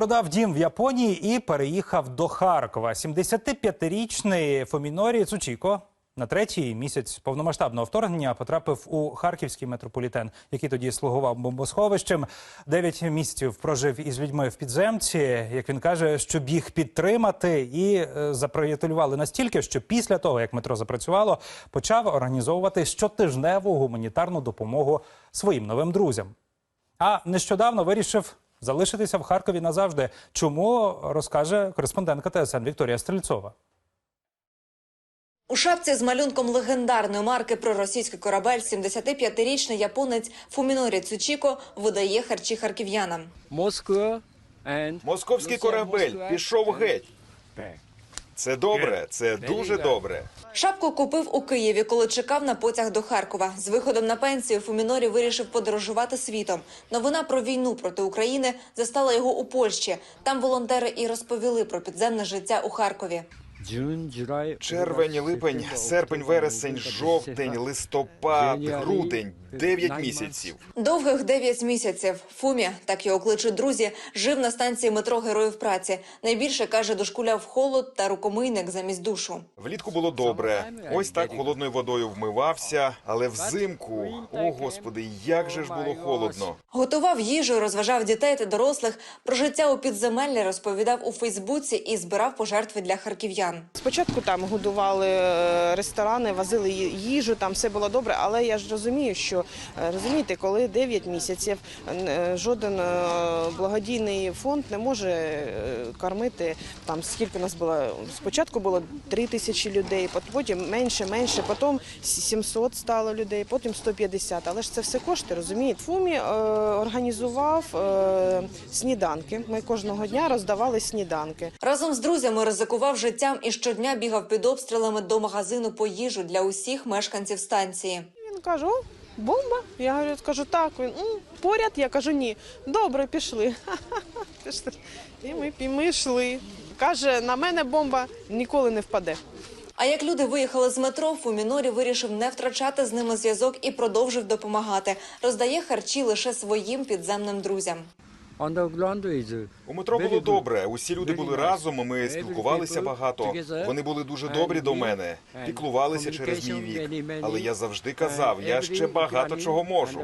Продав дім в Японії і переїхав до Харкова. 75-річний Фомінорі Цучіко на третій місяць повномасштабного вторгнення потрапив у харківський метрополітен, який тоді слугував бомбосховищем. Дев'ять місяців прожив із людьми в підземці. Як він каже, щоб їх підтримати, і е, настільки, що після того, як метро запрацювало, почав організовувати щотижневу гуманітарну допомогу своїм новим друзям. А нещодавно вирішив залишитися в Харкові назавжди. Чому розкаже кореспондентка ТСН Вікторія Стрельцова. У шапці з малюнком легендарної марки про російський корабель 75-річний японець Фумінорі Цучіко видає харчі харків'янам. Москва Московський корабель пішов геть. Це добре, це дуже добре. Шапку купив у Києві, коли чекав на потяг до Харкова. З виходом на пенсію Фумінорі вирішив подорожувати світом. Новина про війну проти України застала його у Польщі. Там волонтери і розповіли про підземне життя у Харкові. Червень, липень, серпень, вересень, жовтень, листопад, грудень, дев'ять місяців. Довгих дев'ять місяців. Фумі, так його кличуть друзі, жив на станції метро Героїв праці. Найбільше каже, дошкуляв холод та рукомийник замість душу. Влітку було добре. Ось так холодною водою вмивався, але взимку, о господи, як же ж було холодно. Готував їжу, розважав дітей та дорослих. Про життя у підземеллі розповідав у Фейсбуці і збирав пожертви для харків'ян. Спочатку там годували е, ресторани, возили їжу, там все було добре, але я ж розумію, що е, розумієте, коли 9 місяців е, жоден благодійний фонд не може кормити там скільки у нас було спочатку було 3 тисячі людей, пот- потім менше, менше, потім 700 стало людей, потім 150. Але ж це все кошти, розумієте? Фумі е, організував е, сніданки. Ми кожного дня роздавали сніданки. Разом з друзями ризикував життям і щодня бігав під обстрілами до магазину по їжу для усіх мешканців станції. Він каже, о, бомба. Я говорю, скажу так. Він «М, поряд. Я кажу, ні. Добре, пішли. пішли. І ми, і ми йшли. Каже, на мене бомба ніколи не впаде. А як люди виїхали з метро, Фумінорі вирішив не втрачати з ними зв'язок і продовжив допомагати. Роздає харчі лише своїм підземним друзям. У метро було добре. Усі люди були разом. Ми спілкувалися багато. Вони були дуже добрі до мене, піклувалися через мій вік. Але я завжди казав, я ще багато чого можу.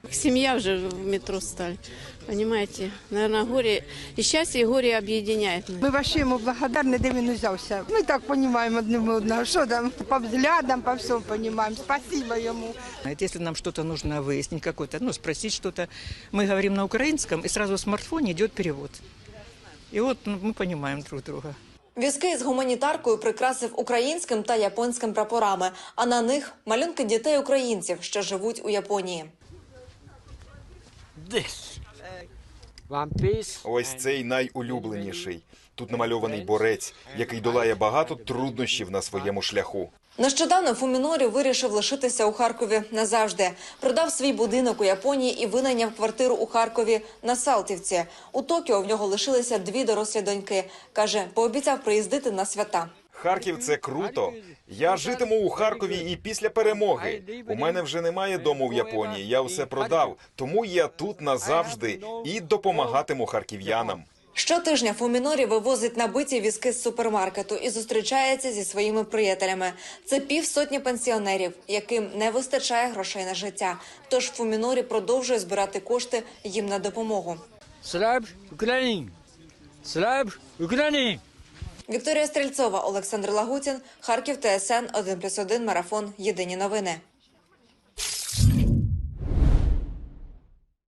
underground people Семья уже в метро стали, понимаете? Наверное, горе и счастье, и горе объединяет. Ми вообще йому благодарні, де він узявся. Ми так розуміємо одне одного, що там по взглядам, по всьому розуміємо. Спасибо йому. Это Если нам что-то нужно выяснить какое-то, ну, спросить что-то, мы говорим на украинском, и сразу в смартфоне идет перевод. И вот ну, мы понимаем друг друга. Візки з гуманітаркою прикрасив українським та японським прапорами, а на них малюнки дітей українців, що живуть у Японії. Ось цей найулюбленіший. Тут намальований борець, який долає багато труднощів на своєму шляху. Нещодавно Фумінорі вирішив лишитися у Харкові назавжди. Продав свій будинок у Японії і винайняв квартиру у Харкові на Салтівці. У Токіо в нього лишилися дві дорослі доньки. Каже, пообіцяв приїздити на свята. Харків це круто. Я житиму у Харкові і після перемоги. У мене вже немає дому в Японії. Я все продав, тому я тут назавжди і допомагатиму харків'янам. Щотижня Фумінорі вивозить набиті візки з супермаркету і зустрічається зі своїми приятелями. Це півсотні пенсіонерів, яким не вистачає грошей на життя. Тож Фумінорі продовжує збирати кошти їм на допомогу. Слаб Україні! Слаб Україні! Вікторія Стрельцова, Олександр Лагутін, Харків, ТСН 1+,1 Марафон. Єдині новини.